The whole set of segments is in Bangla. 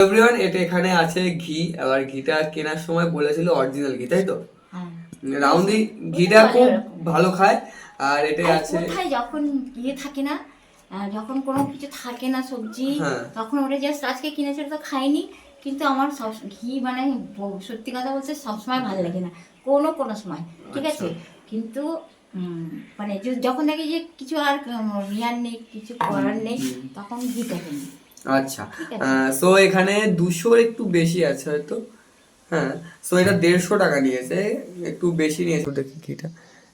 এভরিওয়ান এটা এখানে আছে ঘি। আবার ঘিটা কেনার সময় বলেছিল অরিজিনাল ঘি তাই তো? হ্যাঁ। রাউন্ডি ঘিটা খুব ভালো খায় আর এটা আছে যখন ইয়ে থাকে না যখন কোনো কিছু থাকে না সবজি হ্যাঁ। তখন ওটা জাস্ট আজকে কিনেছিল তো খাইনি কিন্তু আমার সব ঘি মানে সত্যি কথা বলতে সবসময় ভালো লাগে না। কোনো কোনো সময় ঠিক আছে? কিন্তু মানে যখন দেখি যে কিছু আর রিয়ার নেই কিছু করার নেই তখন ঘিটা কিনি। আচ্ছা সো এখানে দুশোর একটু বেশি আছে হয়তো। হ্যাঁ সো এটা দেড়শো টাকা নিয়েছে একটু বেশি নিয়েছে। দেখি ঘিটা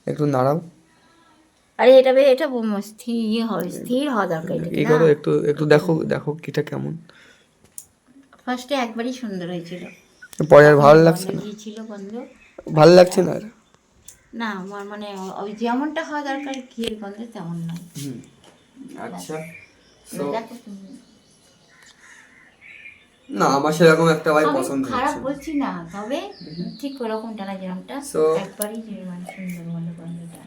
একটু নাড়াও। আরে এটা বে- এটা স্থির ইয়ে হবে স্থির হওয়া দরকার এই করো একটু একটু দেখো দেখো ঘিটা কেমন। ফার্স্টে একবারই সুন্দর হয়েছিল। পরে আর ভালো লাগছে না? ছিল বন্ধ ভালো লাগছে না আর? না আমার মানে ওই যেমনটা হওয়া দরকার ঘিয়ের গন্ধে তেমন নয়। আচ্ছা। না আমার সেরকম একটা ভাই পছন্দ খারাপ বলছি না তবে ঠিক ওরকম টানা যেরকমটা একবারই যে মানে সুন্দর মনে গন্ধটা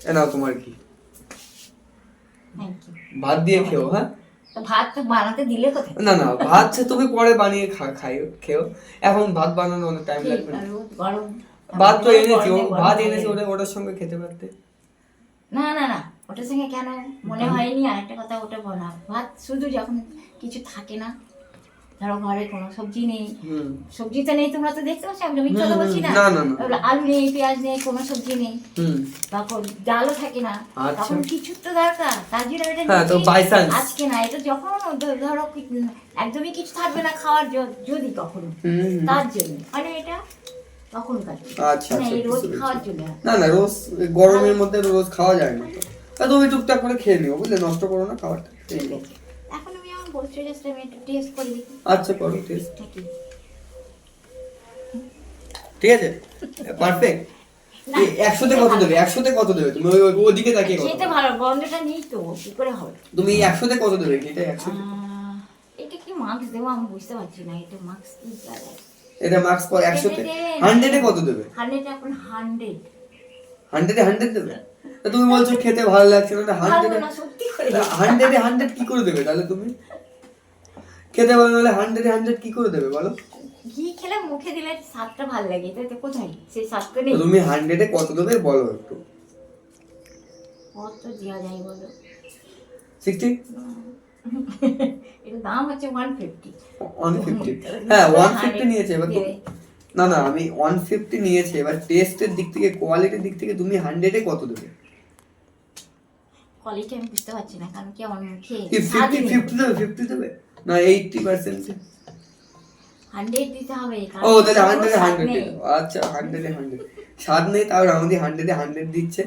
এ নাও তোমার কি? ভাত দিয়ে খেও হ্যাঁ? ভাত তো বানাতে দিলে কোথায়? না না ভাত সে তুমি পরে বানিয়ে খাইও খেও। এখন ভাত বানানো অনেক টাইম লাগবে না। গরম ভাত তো এনেছি ভাত এনেছি ওটা ওটার সঙ্গে খেতে পারতে? না না না ওটার সঙ্গে কেন? মনে হয়নি আর একটা কথা ওটা বলা ভাত শুধু যখন কিছু থাকে না ধরো ঘরে কোনো সবজি নেই সবজি তো নেই তোমরা তো দেখতে পাচ্ছ মিথ্যা বলছি না। না, না, না। আলু নেই পেঁয়াজ নেই কোনো সবজি নেই তখন ডালও থাকে না আচ্ছা। তখন কিছু তো দরকার। তার জন্য এটা হ্যাঁ। আজকে না এটা যখন ধরো একদমই কিছু থাকবে না খাওয়ার যদি কখনো তার জন্য। মানে এটা তখন কাটবে আচ্ছা, মানে আচ্ছা, এই রোজ খাওয়ার জন্য। না না রোজ গরমের মধ্যে রোজ খাওয়া যায় না। তো তুমি টুকটাক করে খেয়ে নিও বুঝলে? নষ্ট করো না খাবারটা ঠিক আছে। এখন আমি আমার বলছি জাস্ট আমি একটু টেস্ট করে দেখি। আচ্ছা করো টেস্ট ঠিক আছে? পারফেক্ট একশোতে কত দেবে? একশোতে কত দেবে? তুমি ওদিকে তাকিয়ে খেতে ভালো গন্ধটা নেই তো কি করে হবে? তুমি একশোতে কত দেবে? এটা একশোতে আহ, এটা কি মার্কস দেবো? আমি বুঝতে পারছি না এটা মার্কস কি এটা মার্কস পর একশোতে। হান্ড্রেডে কত দেবে? হান্ড্রেড এখন হান্ড্রেড হান্ড্রেডে হান্ড্রেড দেবে? তুমি বলছো খেতে ভালো লাগছে না হান্ড্রেডে না হান্ড্রেডে হান্ড্রেড কি করে দেবে তাহলে তুমি? খেতে ভালো হলে হান্ড্রেডে হান্ড্রেড কি করে দেবে বলো? ঘি খেলে মুখে দিলে স্বাদটা ভালো লাগে এটা তো কোথায়? সেই স্বাদটা নেই। তুমি হান্ড্রেডে কত দেবে বলো একটু। কত দেওয়া যায় বলো? সিক্সটি এর দাম হচ্ছে ওয়ান ফিফটি ওয়ান ফিফটি হ্যাঁ ওয়ান ফিফটি নিয়েছে এবার তো না না আমি ওয়ান ফিফটি নিয়েছে এবার টেস্টের দিক থেকে কোয়ালিটির দিক থেকে তুমি হান্ড্রেডে কত দেবে? কোয়ালিটি আমি বুঝতে পারছি না কারণ কি মুখে ফিফটি ফিফটি দেবে ফিফটি দেবে? না এইটটি পার্সেন্ট হান্ড্রেড দিতে হবে ও তাহলে হান্ড্রেডে হান্ড্রেড আচ্ছা হান্ড্রেডে হান্ড্রেড স্বাদ নেই তাও আমাদের হান্ড্রেডে হান্ড্রেড দিচ্ছে।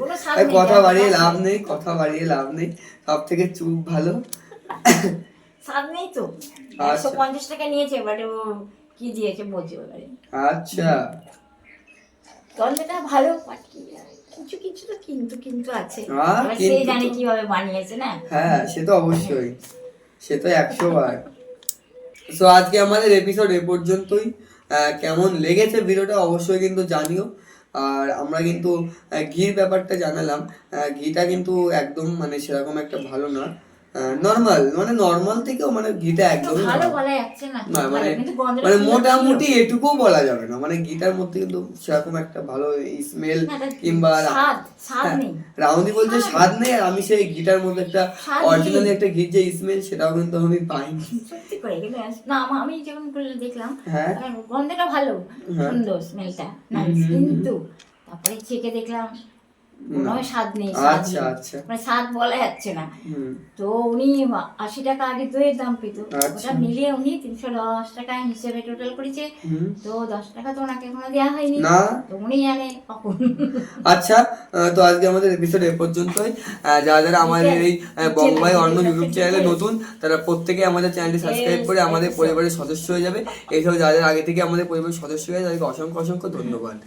কথা বাড়িয়ে লাভ নেই। কথা বাড়িয়ে লাভ নেই। সব থেকে চুপ ভালো। স্বাদ নেই তো। আচ্ছা। একশো পঞ্চাশ টাকা নিয়েছে বাট কি দিয়েছে বলছে আচ্ছা। গন্ধটা ভালো কিছু কিছু তো কিন্তু কিন্তু আছে। সে জানে তো- কীভাবে বানিয়েছে না? হ্যাঁ সে তো অবশ্যই। সে তো একশো বার। তো আজকে আমাদের এপিসোড এ পর্যন্তই। আহ, কেমন লেগেছে ভিডিওটা অবশ্যই কিন্তু জানিও। আর আমরা কিন্তু ঘির ব্যাপারটা জানালাম। ঘিটা কিন্তু একদম মানে সেরকম একটা ভালো না। নর্মাল মানে নর্মাল থেকেও মানে একদম ভালো বলা যাচ্ছে না মানে মানে মোটামুটি ছিল। এটুকুও বলা যাবে না মানে গিটার মধ্যে কিন্তু সেরকম একটা ভালো স্মেল কিংবা স্বাদ স্বাদ হ্যাঁ, নেই রাউন্দি বলছে স্বাদ নেই আর আমি সেই গিটার মধ্যে একটা অরিজিনালি একটা ঘির যে স্মেল সেটাও কিন্তু আমি পাইনি সত্যি করে কিন্তু না আমি করে দেখলাম হ্যাঁ। গন্ধটা ভালো হ্যাঁ। সুন্দর স্মেলটা। কিন্তু তারপরে চেকে দেখলাম মনে হয় স্বাদ নেই আচ্ছা, আচ্ছা। মানে স্বাদ বলা যাচ্ছে না। তো উনি আশি টাকা আগে দইয়ের দাম পেত। আচ্ছা। ওটা মিলিয়ে উনি তিনশো দশ টাকা হিসেবে টোটাল করেছে। তো দশ টাকা তো ওনাকে এখনও দেওয়া হয়নি। না। তো উনি জানে কখন? আচ্ছা তো আজকে আমাদের এপিসোড এ পর্যন্তই। যারা যারা আমাদের এই বঙ্গবাই অন্য ইউটিউব চ্যানেলে নতুন তারা প্রত্যেকে আমাদের চ্যানেলটি সাবস্ক্রাইব করে আমাদের পরিবারের সদস্য হয়ে যাবে। এইসব যাদের আগে থেকে আমাদের পরিবারের সদস্য হয়ে তাদেরকে অসংখ্য অসংখ্য ধন্যবাদ।